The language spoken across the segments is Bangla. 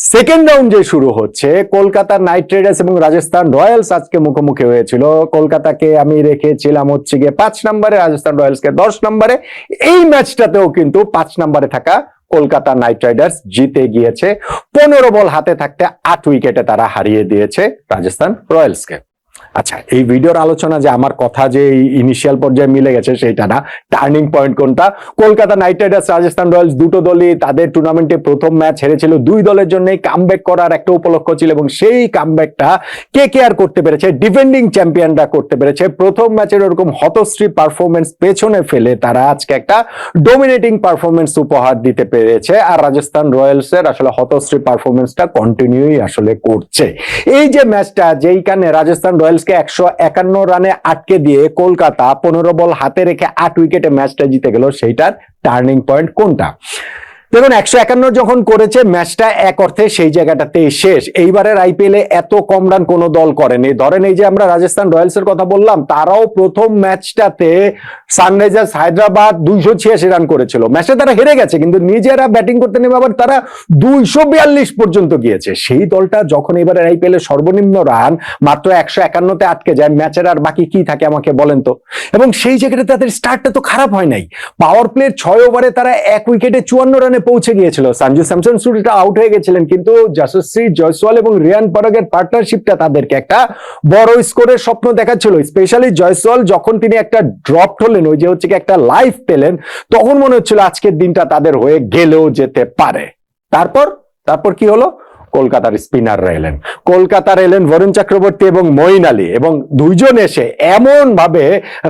সেকেন্ড রাউন্ড যে শুরু হচ্ছে, কলকাতা নাইট রাইডার্স এবং রাজস্থান রয়্যালস আজকে মুখোমুখি হয়েছিল। কলকাতাকে আমি রেখেছিলাম হচ্ছে গিয়ে পাঁচ নম্বরে রাজস্থান রয়্যালসকে দশ নম্বরে। এই ম্যাচটাতেও কিন্তু পাঁচ নম্বরে থাকা কলকাতা নাইট রাইডার্স জিতে গিয়েছে। পনেরো বল হাতে থাকতে আট উইকেটে তারা হারিয়ে দিয়েছে রাজস্থান রয়্যালসকে আচ্ছা এই ভিডিওর আলোচনা যে আমার কথা যে ইনিশিয়াল পর্যায়ে মিলে গেছে সেইটা না টার্নিং পয়েন্ট কোনটা? Kolkata Knight Riders, Rajasthan Royals দুটো দলই তাদের টুর্নামেন্টে প্রথম ম্যাচ হেরেছিল। দুই দলের জন্যই কামব্যাক করার একটা উপলক্ষ ছিল এবং সেই কামব্যাকটা কে কে আর করতে পেরেছে? ডিফেন্ডিং চ্যাম্পিয়নরা করতে পেরেছে। প্রথম ম্যাচের ওরকম হতশ্রী পারফরমেন্স পেছনে ফেলে তারা আজকে একটা ডোমিনেটিং পারফরমেন্স উপহার দিতে পেরেছে আর রাজস্থান রয়্যালসের আসলে হতশ্রী পারফরমেন্সটা কন্টিনিউই আসলে করছে। এই যে ম্যাচটা যেইখানে রাজস্থান রয়্যালসকে একশো একান্ন রানে আটকে দিয়ে কলকাতা পনেরো বল হাতে রেখে আট উইকেটে ম্যাচটা জিতে গেল, সেইটার টার্নিং পয়েন্ট কোনটা? দেখুন, একশো একান্ন যখন করেছে, ম্যাচটা এক অর্থে সেই জায়গাটাতে শেষ। এইবারের আইপিএল এ এত কম রান কোনো দল করেনি। ধরেন, এই যে আমরা রাজস্থান রয়্যালস এর কথা বললাম, তারাও প্রথম ম্যাচটাতে সানরাইজার্স হায়দ্রাবাদ দুইশো ছিয়াশি রান করেছিল। ম্যাচে তারা হেরে গেছে, কিন্তু নিজেরা ব্যাটিং করতে নেমে আবার তারা দুইশো বিয়াল্লিশ পর্যন্ত গিয়েছে। সেই দলটা যখন এবারের আইপিএল এর সর্বনিম্ন রান, মাত্র একশো একান্নতে আটকে যায়, ম্যাচের আর বাকি কি থাকে আমাকে বলেন তো? এবং সেই জায়গাটা তাদের স্টার্টটা তো খারাপ হয় নাই। পাওয়ার প্লের ছয় ওভারে তারা এক উইকেটে চুয়ান্ন রানে পৌঁছে গিয়েছিল। সঞ্জু স্যামসন শুরুটা আউট হয়ে গেছিলেন, কিন্তু যশস্বী, জয়সওয়াল এবং রিয়ান পরাগের পার্টনারশিপটা তাদেরকে একটা বড় স্কোরের স্বপ্ন দেখাচ্ছিল। স্পেশালি জয়সওয়াল যখন তিনি একটা ড্রপ হলেন ওই যে হচ্ছে কি একটা লাইফ পেলেন, তখন মনে হচ্ছিল আজকের দিনটা তাদের হয়ে গেলেও যেতে পারে। তারপর? তারপর কি হলো? কলকাতার স্পিনাররা এলেন কলকাতার এলেন বরুণ চক্রবর্তী এবং মঈন আলী এবং দুইজন এসে এমন ভাবে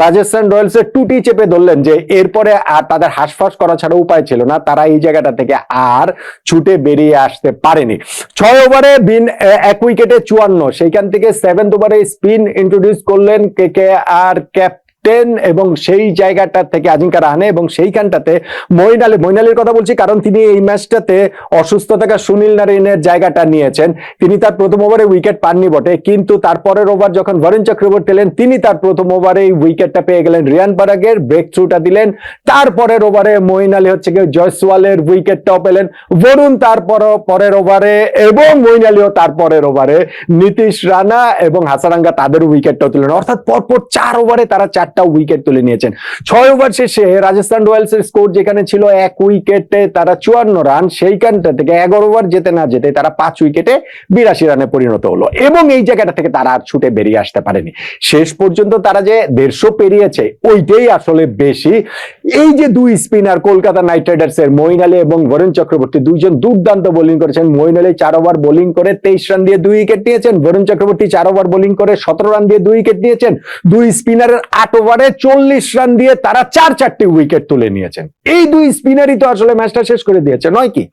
রাজস্থান রয়্যালসের টুটি চেপে ধরলেন যে এরপরে আর তাদের হাসফাস করা ছাড়া উপায় ছিল না, তারা এই জায়গাটা থেকে আর ছুটে বেরিয়ে আসতে পারেনি। ছয় ওভারে বিন এক উইকেটে চুয়ান্ন, সেইখান থেকে সেভেন্থ ওভারে স্পিন ইন্ট্রোডিউস করলেন কে কে আর ক্যাপ টেন এবং সেই জায়গাটা থেকে আজিঙ্কা রাহানে এবং সেইখানটাতে মইন আলী মইন আলীর কথা বলছি কারণ তিনি এই ম্যাচটাতে অসুস্থ থাকা সুনীল নারায়ণের জায়গাটা নিয়েছেন। তিনি তার প্রথম ওভারে উইকেট পাননি বটে। কিন্তু তারপরের ওভার যখন বরুণ চক্রবর্তী এলেন, তিনি তার প্রথম ওভারে উইকেটটা পেয়ে গেলেন রিয়ান পারাগের ব্রেক থ্রুটা দিলেন তারপরের ওভারে মইন আলী হচ্ছে গিয়ে জয়সওয়ালের উইকেটটাও পেলেন বরুণ তারপর পরের ওভারে এবং মইন আলীও তারপরের ওভারে। নীতিশ রানা এবং হাসারাঙ্গা তাদের উইকেটটাও তুলেন। অর্থাৎ পরপর চার ওভারে তারা চারটা উইকেট তুলে নিয়েছেন। ছয় ওভার শেষে রাজস্থান রয়্যালস এর স্কোর যেখানে ছিল এক উইকেটে তারা চুয়ান্ন রান, সেইখানটা থেকে এগারো ওভার যেতে না যেতে তারা পাঁচ উইকেটে বিরাশি রানে পরিণত হলো। এবং এই জায়গাটা থেকে তারা আর ছুটে বেরিয়ে আসতে পারেনি। শেষ পর্যন্ত তারা যে দেড়শো পেরিয়েছে, ওইটাই আসলে বেশি। এই যে দুই স্পিনার কলকাতা নাইট রাইডার্স এর মইন আলী এবং বরুণ চক্রবর্তী দুইজন দুর্দান্ত বোলিং করেছেন। মইন আলী চার ওভার বোলিং করে তেইশ রান দিয়ে দুই উইকেট নিয়েছেন। বরুণ চক্রবর্তী চার ওভার বোলিং করে সতেরো রান দিয়ে দুই উইকেট নিয়েছেন। দুই স্পিনারের আট ওভারে চল্লিশ রান দিয়ে তারা চার চারটি উইকেট তুলে নিয়েছেন। এই দুই স্পিনারই তো আসলে ম্যাচটা শেষ করে দিয়েছে, নয় কি?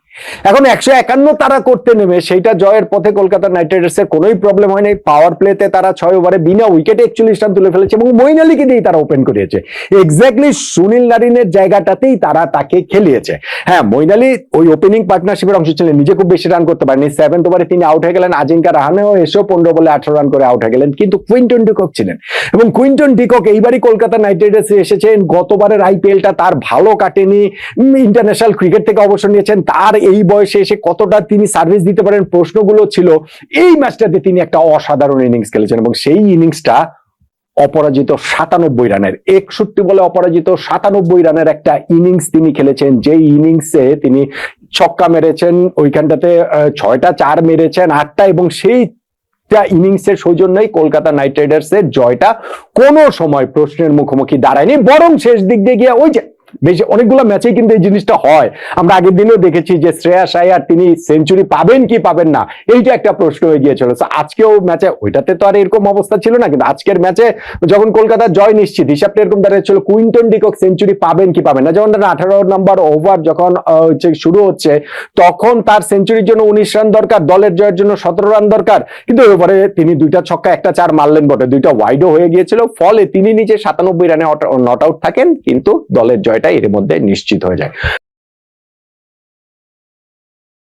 এখন একশো একান্ন তারা করতে নেমে, সেইটা জয়ের পথে কলকাতা নাইট রাইডার্স এর কোনোই প্রবলেম হয়নি। পাওয়ার প্লেতে তারা ছয় ওভারে বিনা উইকেটে একচল্লিশ রান তুলে ফেলেছে এবং মইন আলীকে দিয়েই তারা ওপেন করিয়েছে। এক্স্যাক্টলি সুনীল নারিনের জায়গাটাতেই তারা তাকে খেলিয়েছে। হ্যাঁ মইন আলী ওই ওপেনিং পার্টনারশিপের অংশ ছিলেন, নিজে খুব বেশি রান করতে পারেনি সেভেন্থ ওভারে তিনি আউট হয়ে গেলেন, আজিঙ্কা রাহানেও এসেও পনেরো বলে আঠারো রান করে আউট হয়ে গেলেন। কিন্তু কুইন্টন ডিকক ছিলেন এবং কুইন্টন ডিকক এইবারই কলকাতা নাইট রাইডার্স এসেছেন। গতবারের আইপিএলটা তার ভালো কাটেনি। ইন্টারন্যাশনাল ক্রিকেট থেকে অবসর নিয়েছেন। তার এই বয়সে এসে কতটা তিনি সার্ভিস দিতে পারেন? প্রশ্নগুলো ছিল। এই ম্যাচটাতে তিনি একটা অসাধারণ ইনিংস খেলেছেন এবং সেই ইনিংসটা অপরাজিত সাতানব্বই রানের, একষট্টি বলে অপরাজিত সাতানব্বই রানের একটা ইনিংস তিনি খেলেছেন। যেই ইনিংসে তিনি ছক্কা মেরেছেন, ওইখানটাতে ছয়টা চার মেরেছেন, আটটা এবং সেই ইনিংসের সৌজন্যই কলকাতা নাইট রাইডার্স এর জয়টা কোনো সময় প্রশ্নের মুখোমুখি দাঁড়ায়নি। বরং শেষ দিক দিয়ে গিয়ে ওই যে বেশ অনেকগুলো ম্যাচেই কিন্তু এই জিনিসটা হয়। আমরা আগের দিনেও দেখেছি যে শ্রেয়াস আয়ার তিনি সেঞ্চুরি পাবেন কি পাবেন না, এইটা একটা প্রশ্ন হয়ে গিয়েছিল। আজকেও ম্যাচে ওইটাতে তো আর এরকম অবস্থা ছিল না, কিন্তু আজকের ম্যাচে যখন কলকাতা জয় নিশ্চিত, হিসাবটা এরকম দাঁড়িয়েছিল কুইন্টন ডিকক সেঞ্চুরি পাবেন কি পাবেন না। যেমন ধরেন আঠারো নাম্বার ওভার যখন হচ্ছে শুরু হচ্ছে, তখন তার সেঞ্চুরির জন্য উনিশ রান দরকার, দলের জয়ের জন্য সতেরো রান দরকার। কিন্তু ওভারে তিনি দুইটা ছক্কা, একটা চার মারলেন বটে, দুইটা ওয়াইডও হয়ে গিয়েছিল। ফলে তিনি নিজে সাতানব্বই রানে নট আউট থাকেন, কিন্তু দলের জয়টা এর মধ্যে নিশ্চিত হয়ে যায়।